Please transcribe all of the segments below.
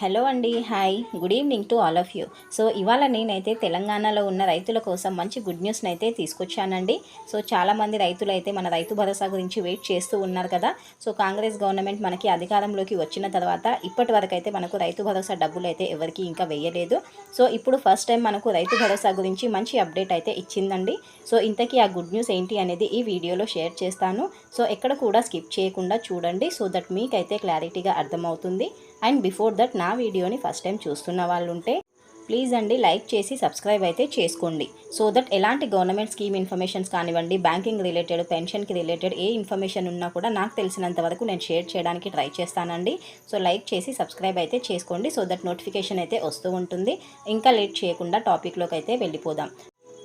Hello అండి hi good evening to all of you so ఇవాళ నేనైతే తెలంగాణలో ఉన్న రైతుల కోసం మంచి గుడ్ న్యూస్ని అయితే తీసుకొచ్చానండి. సో చాలామంది రైతులు అయితే మన రైతు భరోసా గురించి వెయిట్ చేస్తూ ఉన్నారు కదా. సో కాంగ్రెస్ గవర్నమెంట్ మనకి అధికారంలోకి వచ్చిన తర్వాత ఇప్పటి వరకు అయితే మనకు రైతు భరోసా డబ్బులు అయితే ఎవరికి ఇంకా వేయలేదు. సో ఇప్పుడు ఫస్ట్ టైం మనకు రైతు భరోసా గురించి మంచి అప్డేట్ అయితే ఇచ్చిందండి. సో ఇంతకీ ఆ గుడ్ న్యూస్ ఏంటి అనేది ఈ వీడియోలో షేర్ చేస్తాను. సో ఎక్కడ కూడా స్కిప్ చేయకుండా చూడండి. సో దట్ మీకైతే క్లారిటీగా అర్థమవుతుంది. అండ్ బిఫోర్ దట్ నా వీడియోని ఫస్ట్ టైం చూస్తున్న వాళ్ళు ఉంటే ప్లీజ్ అండి లైక్ చేసి సబ్స్క్రైబ్ అయితే చేసుకోండి. సో దట్ ఎలాంటి గవర్నమెంట్ స్కీమ్ ఇన్ఫర్మేషన్స్ కానివ్వండి బ్యాంకింగ్ రిలేటెడ్ పెన్షన్కి రిలేటెడ్ ఏ ఇన్ఫర్మేషన్ ఉన్నా కూడా నాకు తెలిసినంత వరకు నేను షేర్ చేయడానికి ట్రై చేస్తానండి. సో లైక్ చేసి సబ్స్క్రైబ్ అయితే చేసుకోండి. సో దట్ నోటిఫికేషన్ అయితే వస్తూ ఉంటుంది. ఇంకా లేట్ చేయకుండా టాపిక్లోకి అయితే వెళ్ళిపోదాం.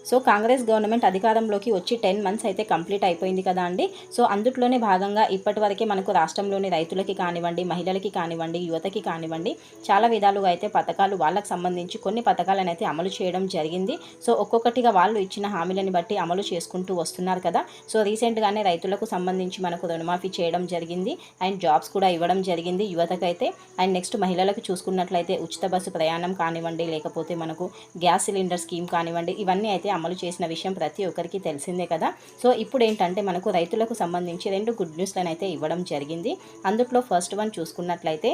సో కాంగ్రెస్ గవర్నమెంట్ అధికారంలోకి వచ్చి టెన్ మంత్స్ అయితే కంప్లీట్ అయిపోయింది కదా అండి. సో అందుట్లోనే భాగంగా ఇప్పటి వరకే మనకు రాష్ట్రంలోని రైతులకి కానివ్వండి మహిళలకి కానివ్వండి యువతకి కానివ్వండి చాలా విధాలుగా అయితే పథకాలు వాళ్ళకి సంబంధించి కొన్ని పథకాలను అయితే అమలు చేయడం జరిగింది. సో ఒక్కొక్కటిగా వాళ్ళు ఇచ్చిన హామీలని బట్టి అమలు చేసుకుంటూ వస్తున్నారు కదా. సో రీసెంట్గానే రైతులకు సంబంధించి మనకు రుణమాఫీ చేయడం జరిగింది. అండ్ జాబ్స్ కూడా ఇవ్వడం జరిగింది యువతకైతే. అండ్ నెక్స్ట్ మహిళలకు చూసుకున్నట్లయితే ఉచిత బస్సు ప్రయాణం కానివ్వండి లేకపోతే మనకు గ్యాస్ సిలిండర్ స్కీమ్ కానివ్వండి ఇవన్నీ అయితే అమలు చేసిన విషయం ప్రతి ఒక్కరికి తెలిసిందే కదా. సో ఇప్పుడు ఏంటంటే మనకు రైతులకు సంబంధించి రెండు గుడ్ న్యూస్లను అయితే ఇవ్వడం జరిగింది. అందుట్లో ఫస్ట్ వన్ చూసుకున్నట్లయితే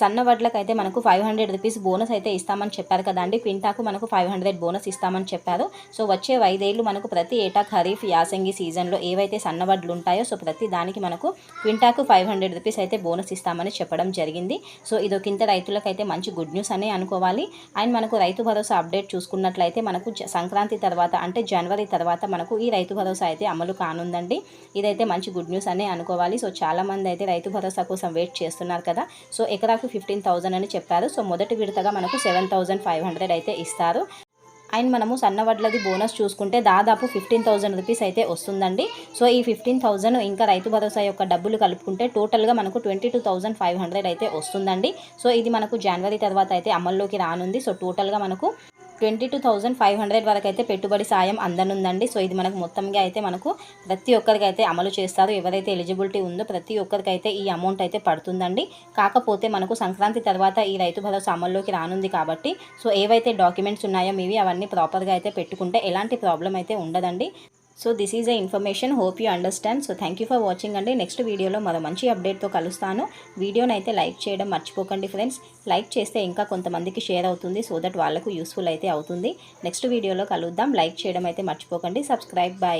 సన్న వడ్లకైతే మనకు ఫైవ్ హండ్రెడ్ రూపీస్ బోనస్ అయితే ఇస్తామని చెప్పారు కదండి క్వింటాకు మనకు ఫైవ్ హండ్రెడ్ బోనస్ ఇస్తామని చెప్పారు. సో వచ్చే ఐదేళ్ళు మనకు ప్రతి ఏటా ఖరీఫ్ యాసంగి సీజన్లో ఏవైతే సన్న వడ్లు ఉంటాయో సో ప్రతి దానికి మనకు క్వింటాకు ఫైవ్ హండ్రెడ్ రూపీస్ అయితే బోనస్ ఇస్తామని చెప్పడం జరిగింది. సో ఇదొకింత రైతులకైతే మంచి గుడ్ న్యూస్ అనే అనుకోవాలి. అండ్ మనకు రైతు భరోసా అప్డేట్ చూసుకున్నట్లయితే మనకు సంక్రాంతి తర్వాత అంటే జనవరి తర్వాత మనకు ఈ రైతు భరోసా అయితే అమలు కానుందండి. ఇదైతే మంచి గుడ్ న్యూస్ అనే అనుకోవాలి. సో చాలామంది అయితే రైతు భరోసా కోసం వెయిట్ చేస్తున్నారు కదా. సో ఎకరాకు ఫిఫ్టీన్ థౌజండ్ అని చెప్పారు. సో మొదటి విడతగా మనకు సెవెన్ థౌజండ్ ఫైవ్ హండ్రెడ్ అయితే ఇస్తారు. అండ్ మనము సన్నవడ్లది బోనస్ చూసుకుంటే దాదాపు ఫిఫ్టీన్ థౌసండ్ రూపీస్ అయితే వస్తుందండి. సో ఈ ఫిఫ్టీన్ థౌజండ్ ఇంకా రైతు భరోసా యొక్క డబ్బులు కలుపుకుంటే టోటల్గా మనకు twenty two thousand five hundred అయితే వస్తుందండి. సో ఇది మనకు జనవరి తర్వాత అయితే అమల్లోకి రానుంది. సో టోటల్గా మనకు twenty two thousand five hundred వరకు అయితే పెట్టుబడి సాయం అందనుందండి. సో ఇది మనకు మొత్తంగా అయితే మనకు ప్రతి ఒక్కరికి అయితే అమలు చేస్తారు. ఎవరైతే ఎలిజిబిలిటీ ఉందో ప్రతి ఒక్కరికి అయితే ఈ అమౌంట్ అయితే పడుతుందండి. కాకపోతే మనకు సంక్రాంతి తర్వాత ఈ రైతు భరోసా అమల్లోకి రానుంది కాబట్టి సో ఏవైతే డాక్యుమెంట్స్ ఉన్నాయో మీవి అవన్నీ ప్రాపర్గా అయితే పెట్టుకుంటే ఎలాంటి ప్రాబ్లం అయితే ఉండదండి. So this is a information. Hope you understand. So thank you for watching అండి. నెక్స్ట్ వీడియోలో మరో మంచి అప్డేట్తో కలుస్తాను. వీడియోని అయితే లైక్ చేయడం మర్చిపోకండి ఫ్రెండ్స్. లైక్ చేస్తే ఇంకా కొంతమందికి షేర్ అవుతుంది. సో దట్ వాళ్ళకు యూస్ఫుల్ అయితే అవుతుంది. నెక్స్ట్ వీడియోలో కలుద్దాం. లైక్ చేయడం అయితే మర్చిపోకండి. సబ్స్క్రైబ్. బాయ్